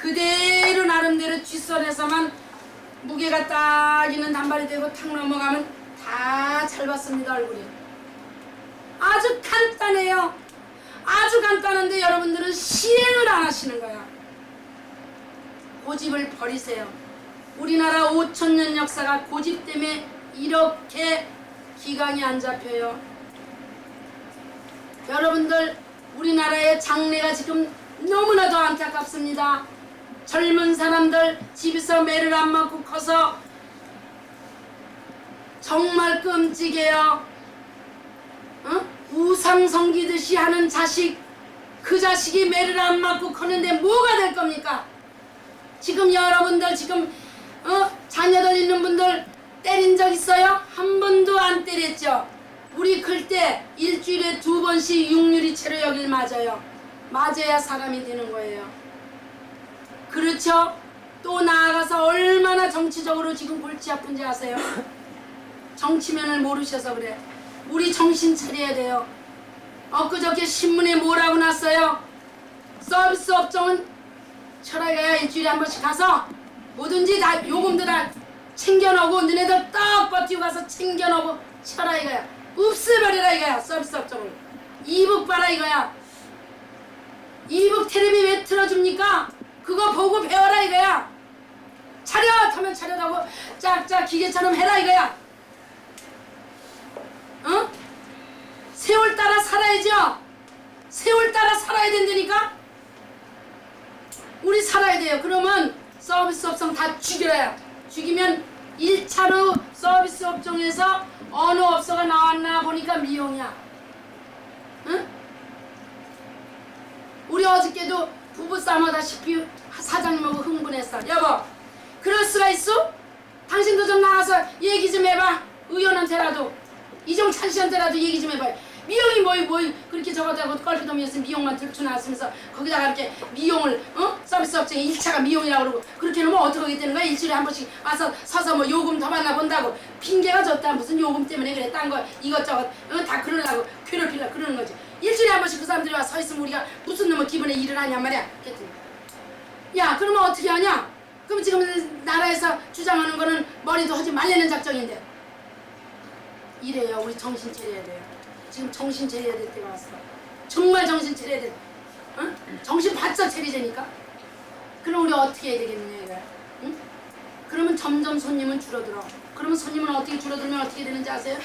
그대로 나름대로 뒷선에서만 무게가 딱 있는 단발이 되고 탁 넘어가면 다 잘 봤습니다 얼굴이. 아주 간단해요. 아주 간단한데 여러분들은 시행을 안 하시는 거야. 고집을 버리세요. 우리나라 5천년 역사가 고집 때문에 이렇게 기강이 안 잡혀요. 여러분들 우리나라의 장래가 지금 너무나도 안타깝습니다. 젊은 사람들 집에서 매를 안 맞고 커서 정말 끔찍해요. 어? 우상 섬기듯이 하는 자식 그 자식이 매를 안 맞고 크는데 뭐가 될 겁니까? 지금 여러분들 지금 어? 자녀들 있는 분들 때린 적 있어요? 한 번도 안 때렸죠? 우리 클 때 일주일에 두 번씩 육류리채로 여길 맞아요. 맞아야 사람이 되는 거예요. 그렇죠? 또 나아가서 얼마나 정치적으로 지금 골치 아픈지 아세요? 정치면을 모르셔서 그래. 우리 정신 차려야 돼요. 엊그저께 신문에 뭐라고 났어요? 서비스 업종은 철학이야 일주일에 한 번씩 가서 뭐든지 다 요금들 다 챙겨놓고 너네들 딱 버티고 가서 챙겨놓고 철아 이거야 없애버리라 이거야 서비스 업종을 이북 봐라 이거야 이북 텔레비 왜 틀어줍니까? 그거 보고 배워라 이거야 차렷 하면 차렷하고 짝짝 기계처럼 해라 이거야 어? 세월 따라 살아야죠 세월 따라 살아야 된다니까 우리 살아야 돼요. 그러면 서비스 업종 다 죽여요. 죽이면 1차로 서비스 업종에서 어느 업소가 나왔나 보니까 미용이야. 응? 우리 어저께도 부부싸움 하다시피 사장님하고 흥분했어. 여보, 그럴 수가 있어? 당신도 좀 나와서 얘기 좀 해봐. 의원한테라도. 이종찬 씨한테라도 얘기 좀 해봐. 미용이 뭐이 뭐이 그렇게 저거다고 껄피도면서 미용만 들추 나왔으면서 거기다가 이렇게 미용을 어 서비스 업체에 1차가 미용이라고 그러고 그렇게 하면 어떻게 되는 거야 일주일에 한 번씩 와서 서서 뭐 요금 더 받나 본다고 핑계가 졌다 무슨 요금 때문에 그래 딴 거 이것저것 어, 다 그러려고 괴롭히려고 그러는 거지 일주일에 한 번씩 그 사람들이 와서 서 있으면 우리가 무슨 놈의 기분에 일을 하냔 말이야. 야 그러면 어떻게 하냐? 그럼 지금 나라에서 주장하는 거는 머리도 하지 말라는 작정인데. 이래요. 우리 정신 차려야 돼요. 지금 정신 차려야 될 때가 왔어. 정말 정신 차려야 돼. 응? 정신 바짝 차리자니까. 그럼 우리 어떻게 해야 되겠느냐 이거야 응? 그러면 점점 손님은 줄어들어. 그러면 손님은 어떻게 줄어들면 어떻게 되는지 아세요?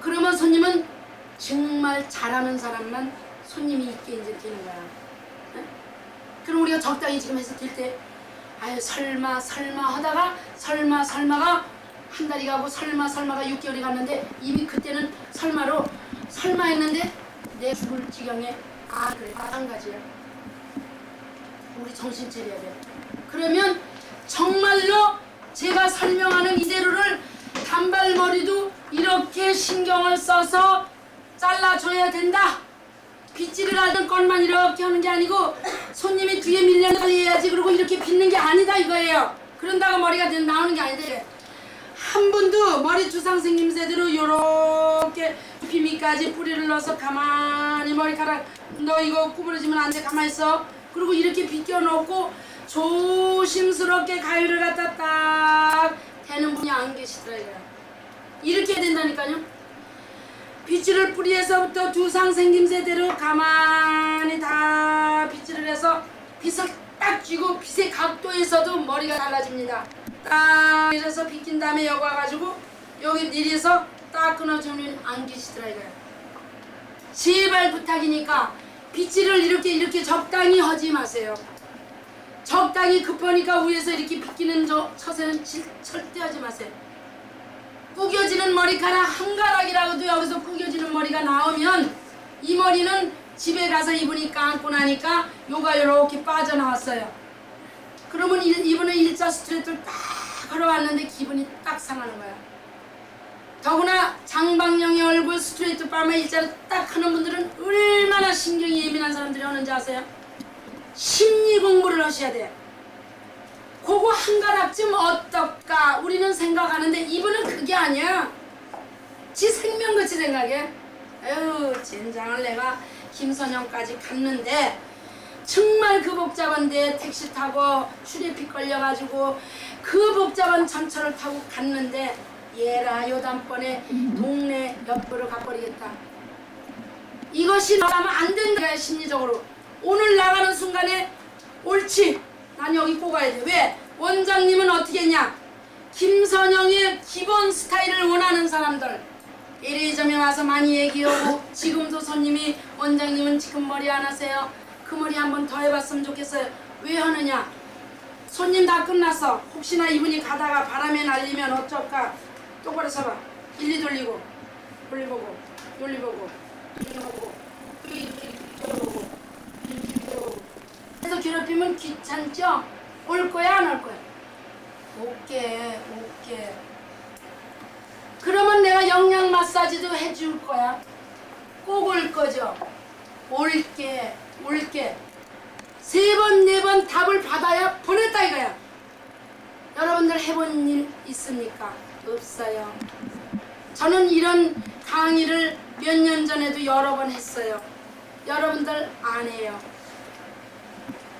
그러면 손님은 정말 잘하는 사람만 손님이 있게 이제 되는 거야. 응? 그럼 우리가 적당히 지금 해서 될 때 아유 설마 설마 하다가 설마 설마가 한 달이 가고 설마 설마가 6개월이 갔는데 이미 그때는 설마로 설마 했는데 내 죽을 지경에 아 그래 마찬가지야. 우리 정신 차려야 돼. 그러면 정말로 제가 설명하는 이대로를 단발머리도 이렇게 신경을 써서 잘라줘야 된다. 빗질을 하던 것만 이렇게 하는 게 아니고 손님이 뒤에 밀려 달려야지 그리고 이렇게 빗는 게 아니다 이거예요. 그런다고 머리가 나오는 게 아닌데. 한 분도 머리 주상 생김 세대로 요렇게 비미까지 뿌리를 넣어서 가만히 머리카락 너 이거 구부러지면 안 돼 가만히 있어. 그리고 이렇게 비껴놓고 조심스럽게 가위를 갖다 딱 대는 분이 안 계시더라고요 이렇게 해야 된다니까요 빗질을 뿌리에서부터 두 상 생김새대로 가만히 다 빗질을 해서 빗을 딱 쥐고 빗의 각도에서도 머리가 달라집니다. 딱 이래서 빗긴 다음에 여기 와가지고 여기 내려서 딱 끊어주면 안 계시더라고요. 제발 부탁이니까 빗질을 이렇게 이렇게 적당히 하지 마세요. 적당히 급하니까 위에서 이렇게 빗기는 저 처세는 질- 절대 하지 마세요. 구겨지는 머리카락 한 가락이라고도 여기서 구겨지는 머리가 나오면 이 머리는 집에 가서 이분이 감고 나니까 요가 이렇게 빠져나왔어요. 그러면 일- 이분은 일자 스트레이트를 딱 걸어왔는데 기분이 딱 상하는 거야. 더구나 장방령의 얼굴 스트레이트 파마 일자를 딱 하는 분들은 얼마나 신경이 예민한 사람들이 오는지 아세요? 심리 공부를 하셔야 돼. 그거 한 가락쯤 어떨까? 우리는 생각하는데 이분은 그게 아니야. 지 생명같이 생각해. 에휴 젠장을 내가 김선영까지 갔는데 정말 그 복잡한데 택시 타고 출입비 걸려가지고 그 복잡한 전철을 타고 갔는데 얘라 요단번에 동네 옆으로 가버리겠다. 이것이 나가면 안 된다 심리적으로. 오늘 나가는 순간에 옳지 난 여기 꼭 가야 돼 왜? 원장님은 어떻게 했냐? 김선영의 기본 스타일을 원하는 사람들. 이리저리 와서 많이 얘기하고 지금도 손님이 원장님은 지금 머리 안 하세요? 그 머리 한번 더 해봤으면 좋겠어요. 왜 하느냐? 손님 다 끝났어. 혹시나 이분이 가다가 바람에 날리면 어쩔까? 똑바로 서봐. 일리 돌리고. 돌리보고. 돌리보고. 돌리보고 이렇게 돌리보고 이렇게 돌리보고 그래서 괴롭히면 귀찮죠? 올 거야 안 올 거야? 올게 올게 그러면 내가 영양 마사지도 해줄 거야 꼭 올 거죠? 올게 올게 세 번 네 번 답을 받아야 보냈다 이거야 여러분들 해본 일 있습니까? 없어요 저는 이런 강의를 몇 년 전에도 여러 번 했어요 여러분들 안 해요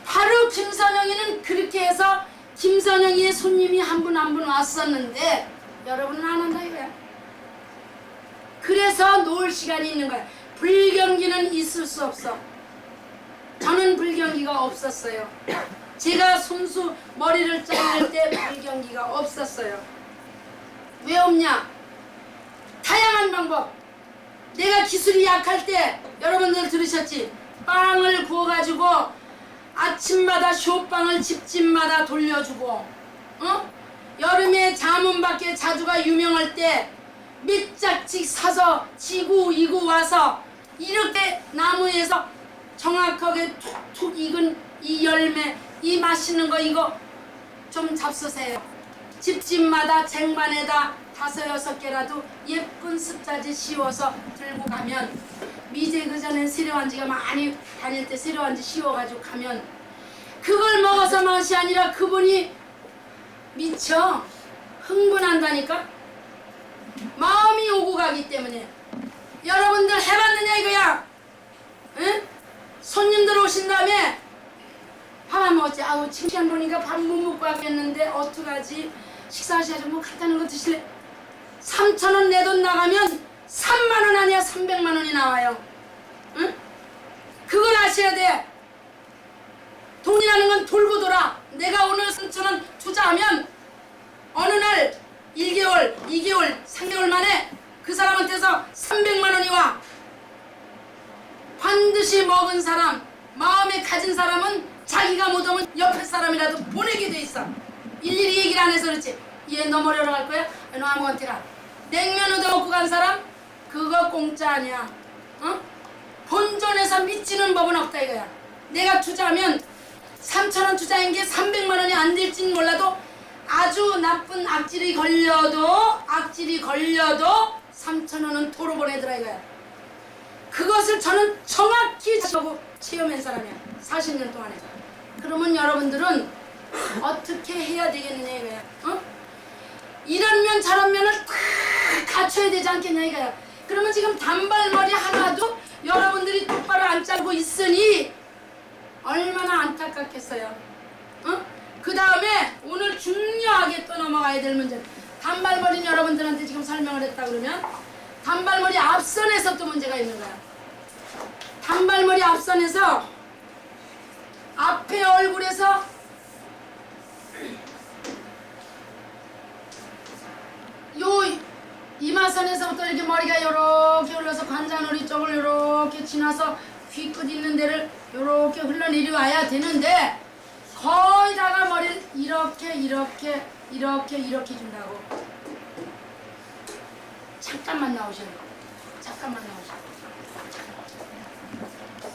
바로 김선영이는 그렇게 해서 김선영이의 손님이 한 분 한 분 왔었는데 여러분은 안 한다 이거야. 그래서 놓을 시간이 있는 거야. 불경기는 있을 수 없어. 저는 불경기가 없었어요. 제가 손수 머리를 자를 때 불경기가 없었어요. 왜 없냐? 다양한 방법. 내가 기술이 약할 때 여러분들 들으셨지? 빵을 구워가지고 아침마다 쇼빵을 집집마다 돌려주고 어? 여름에 자문밖에 자주가 유명할 때몇 짝씩 사서 지구 이구 와서 이렇게 나무에서 정확하게 툭툭 익은 이 열매 이 맛있는 거 이거 좀 잡수세요 집집마다 쟁반에다 다섯 여섯 개라도 예쁜 습자지 씌워서 들고 가면 미제 그전엔 세려한지가 많이 다닐 때 세려한지 씌워가지고 가면 그걸 먹어서 맛이 아니라 그분이 미쳐 흥분한다니까? 마음이 오고 가기 때문에. 여러분들 해봤느냐 이거야? 응? 손님들 오신 다음에 밥안 먹었지? 아우 시간 보니까 밥 못 먹고 왔겠는데 어떡하지? 식사하셔야지 뭐 간단한 거 드실래 3천 원 내 돈 나가면 3만 원 아니야 300만 원이 나와요 응? 그걸 아셔야 돼 돈이라는 건 돌고 돌아. 내가 오늘 3천 원 투자하면 어느 날 1개월, 2개월, 3개월 만에 그 사람한테서 300만 원이 와. 반드시 먹은 사람, 마음에 가진 사람은 자기가 못 오면 옆에 사람이라도 보내게 돼 있어. 일일이 얘기를 안 해서 그렇지. 얘 너 머리로 갈 거야? 너 아무한테 가. 냉면 얻어먹고 간 사람? 그거 공짜 아니야. 어? 본전에서 미치는 법은 없다 이거야. 내가 투자하면 3천원 투자한 게 300만 원이 안 될진 몰라도 아주 나쁜 악질이 걸려도 악질이 걸려도 3천 원은 도로 보내더라 이거야. 그것을 저는 정확히 저고 체험한 사람이야. 40년 동안에. 그러면 여러분들은 어떻게 해야 되겠느냐 이거야. 어? 이런 면 저런 면을 다 갖춰야 되지 않겠냐 이거야. 그러면 지금 단발머리 하나도 여러분들이 똑바로 안 짜고 있으니 얼마나 안타깝겠어요. 어? 그 다음에 오늘 중요하게 또 넘어가야 될 문제. 단발머리는 여러분들한테 지금 설명을 했다 그러면 단발머리 앞선에서 또 문제가 있는 거야. 단발머리 앞선에서 앞에 얼굴에서 요 이마선에서부터 이렇게 머리가 이렇게 흘러서 관자놀이 쪽을 이렇게 지나서 귀끝 있는 데를 이렇게 흘러내려와야 되는데 거의 다가 머리를 이렇게 이렇게 이렇게 이렇게 준다고. 잠깐만 나오셔요. 잠깐만 나오셔요.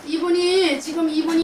이분이 지금 이분이